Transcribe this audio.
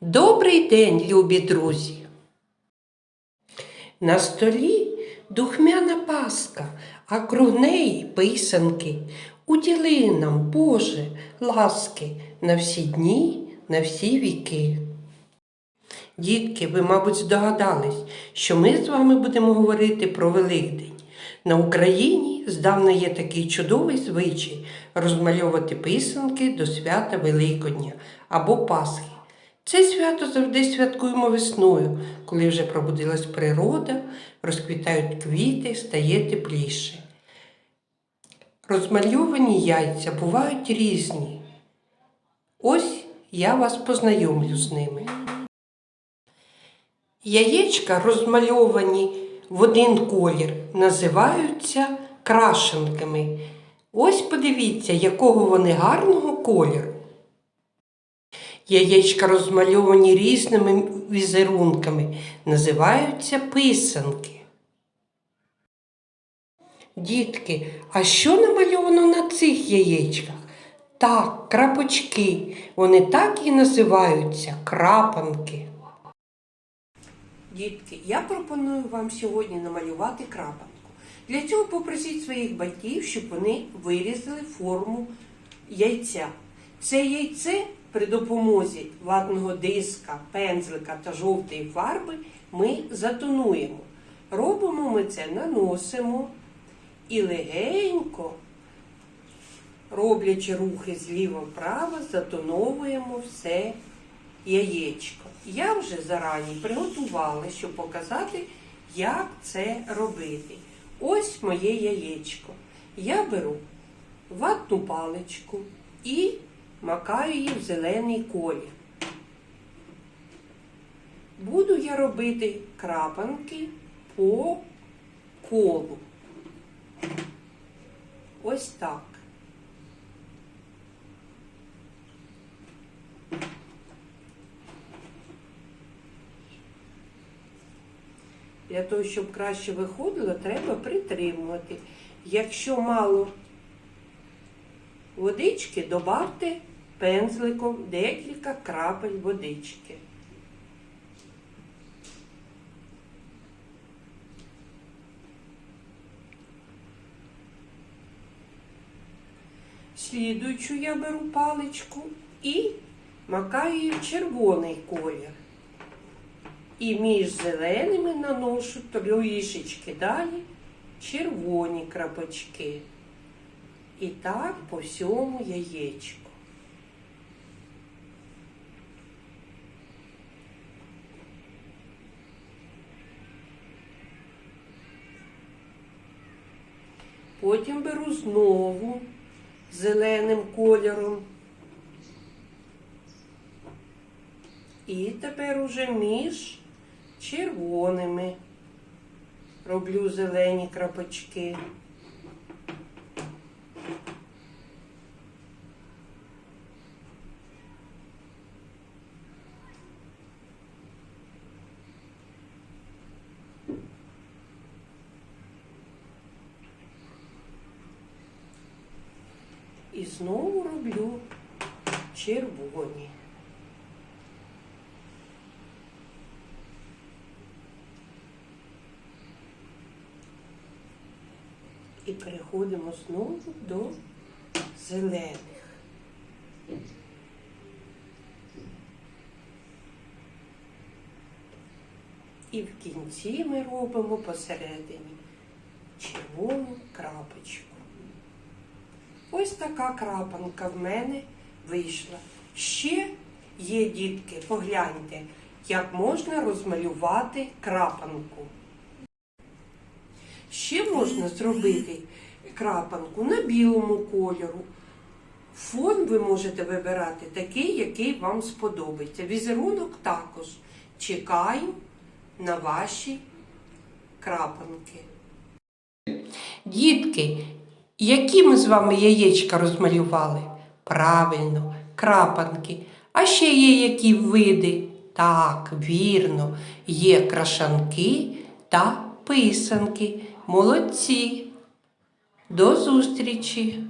Добрий день, любі друзі! На столі духмяна паска, а круг неї писанки. Уділи нам, Боже, ласки на всі дні, на всі віки. Дітки, ви, мабуть, здогадались, що ми з вами будемо говорити про Великдень. На Україні здавна є такий чудовий звичай розмальовувати писанки до свята Великодня або Пасхи. Це свято завжди святкуємо весною, коли вже пробудилась природа, розквітають квіти, стає тепліше. Розмальовані яйця бувають різні. Ось я вас познайомлю з ними. Яєчка, розмальовані в один колір, називаються крашенками. Ось подивіться, якого вони гарного кольору. Яєчка, розмальовані різними візерунками, називаються писанки. Дітки, а що намальовано на цих яєчках? Так, крапочки. Вони так і називаються крапанки. Дітки, я пропоную вам сьогодні намалювати крапанку. Для цього попросіть своїх батьків, щоб вони вирізали форму яйця. Це яйце при допомозі ватного диска, пензлика та жовтої фарби ми затонуємо. Робимо ми це, наносимо і легенько, роблячи рухи зліва вправо, затоновуємо все яєчко. Я вже зарані приготувала, щоб показати, як це робити. Ось моє яєчко. Я беру ватну паличку і макаю її в зелений колір. Буду я робити крапанки по колу. Ось так. Для того, щоб краще виходило, треба притримувати. Якщо мало водички, добавте пензликом декілька крапель водички. Слідуючу я беру паличку і макаю її в червоний колір. І між зеленими наношу трішечки далі червоні крапочки. І так по всьому яєчку. Потім беру знову зеленим кольором. І тепер уже між червоними роблю зелені крапочки. І знову роблю червоні. І переходимо знову до зелених. І в кінці ми робимо посередині червону крапочку. Ось така крапанка в мене вийшла. Ще є, дітки, погляньте, як можна розмалювати крапанку. Ще можна зробити крапанку на білому кольору. Фон ви можете вибирати такий, який вам сподобається. Візерунок також. Чекаю на ваші крапанки. Дітки, які ми з вами яєчка розмалювали? Правильно, крапанки. А ще є які види? Так, вірно, є крашанки та писанки. Молодці. До зустрічі!